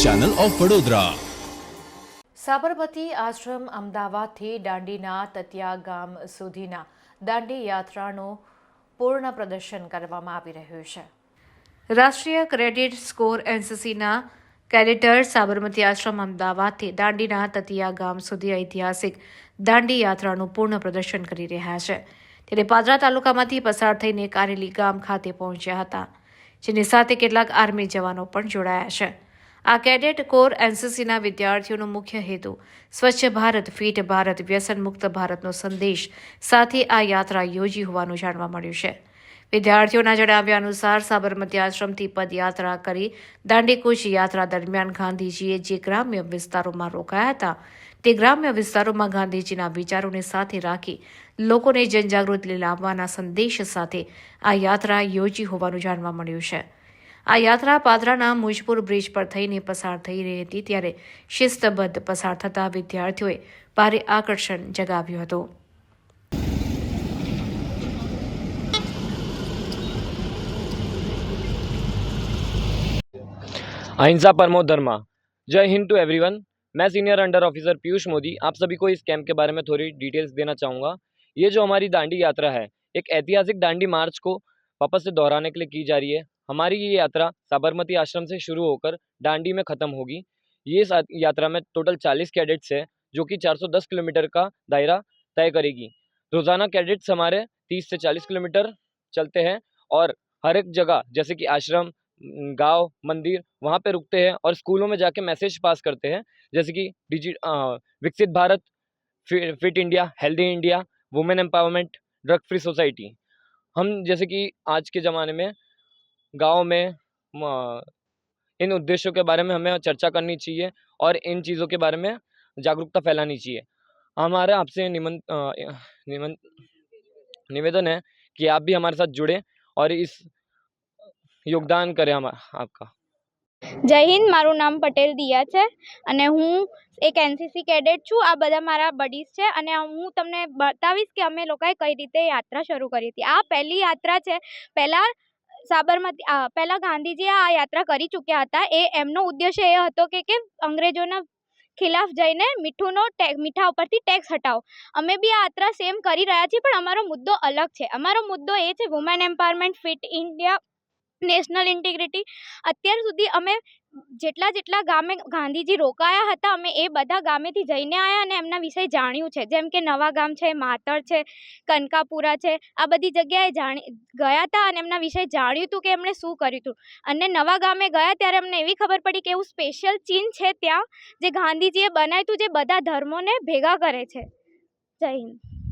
Channel of Vadodara. Sabarmati Ashram અમદાવાદથી દાંડીના તતિયા ગામ સુધીના દાંડી યાત્રાનું પૂર્ણ પ્રદર્શન કરવામાં આવી રહ્યું છે. રાષ્ટ્રીય ક્રેડિટ સ્કોર એનસીસીના કેડેટર સાબરમતી આશ્રમ અમદાવાદથી દાંડીના તતિયા ગામ સુધી ઐતિહાસિક દાંડી યાત્રાનું પૂર્ણ પ્રદર્શન કરી રહ્યા છે. ત્યારે પાદરા તાલુકામાંથી પસાર થઈને કારેલી ગામ ખાતે પહોંચ્યા હતા, જેની સાથે કેટલાક આર્મી જવાનો પણ જોડાયા છે. આ કેડેટ કોર એનસીસીના વિદ્યાર્થીઓનો મુખ્ય હેતુ, સ્વચ્છ ભારત, ફિટ ભારત વ્યસન મુક્ત ભારતનો સંદેશ સાથે આ યાત્રા યોજી હોવાનું જાણવા મળ્યું છે. વિદ્યાર્થીઓના જણાવ્યા અનુસાર સાબરમતી આશ્રમથી પદયાત્રા કરી દાંડીકૂચ યાત્રા દરમિયાન ગાંધીજીએ જે ગ્રામ્ય વિસ્તારોમાં રોકાયા હતા, તે ગ્રામ્ય વિસ્તારોમાં ગાંધીજીના વિચારોને સાથે રાખી લોકોને જનજાગૃતિ લાવવાના સંદેશ સાથે આ યાત્રા યોજી હોવાનું જાણવા મળ્યું છે. આ યાત્રા પાદરાના મુજપુર બ્રિજ પર થઈને પસાર થઈ રહી હતી ત્યારે શિસ્તબદ્ધ પસાર થતા વિદ્યાર્થીઓએ ભારે આકર્ષણ જગાવ્યું હતું अहिंसा परमो धर्मा जय हिंद टू एवरीवन मैं senior under officer Piyush Modi आप सभी को इस कैंप के बारे में थोड़ी डिटेल्स देना चाहूँगा ये जो हमारी दांडी यात्रा है एक ऐतिहासिक दांडी मार्च को वापस से दोहराने के लिए की जा रही है हमारी ये यात्रा साबरमती आश्रम से शुरू होकर डांडी में ख़त्म होगी। ये यात्रा में टोटल 40 कैडेट्स है जो कि 410 किलोमीटर का दायरा तय करेगी। रोज़ाना कैडेट्स हमारे 30 से 40 किलोमीटर चलते हैं और हर एक जगह जैसे कि आश्रम गाँव मंदिर वहाँ पे रुकते हैं और स्कूलों में जाके मैसेज पास करते हैं। जैसे कि डिजि अ, विकसित भारत फि- fit India healthy India women empowerment drug free society. हम जैसे कि आज के ज़माने में गांव में म, इन उद्देश्यों के बारे में हमें चर्चा करनी चाहिए और इन चीज़ों के बारे में जागरूकता फैलानी चाहिए हमारा आपसे निमन अ, निमन निवेदन है कि आप भी हमारे साथ जुड़ें और इस યોગદાન કરે આમાં આપકા જય હિન્દ મારું નામ પટેલ દિયા છે અને હું એક એનસીસી કેડેટ છું આ બધા મારા બડીઝ છે અને હું તમને બતાવીશ કે અમે લોકોએ કઈ રીતે યાત્રા શરૂ કરી હતી આ પહેલી યાત્રા છે પહેલાં સાબરમતી પહેલા ગાંધીજીએ આ યાત્રા કરી ચૂક્યા હતા. એ, એમનો ઉદ્દેશ્ય એ હતો કે કે અંગ્રેજોના ખિલાફ જઈને મીઠુંનો મીઠા ઉપરથી ટેક્સ હટાવો. અમે બી આ યાત્રા સેમ કરી રહ્યા છીએ, પણ અમારો મુદ્દો અલગ છે. અમારો મુદ્દો એ છે, women empowerment fit India national integrity. અત્યાર સુધી અમે જેટલા જેટલા ગામે ગાંધીજી રોકાયા હતા, અમે એ બધા ગામેથી જઈને આવ્યા અને એમના વિશે જાણ્યું છે. જેમ કે નવા ગામ છે, માતર છે, કનકાપુરા છે, આ બધી જગ્યાએ જાણી ગયા હતા અને એમના વિશે જાણ્યું હતું કે એમણે શું કર્યું હતું. અને નવા ગામે ગયા ત્યારે અમને એવી ખબર પડી કે એવું સ્પેશિયલ ચીન છે ત્યાં, જે ગાંધીજીએ બનાવ્યું હતું, જે બધા ધર્મોને ભેગા કરે છે. જય હિન્દ.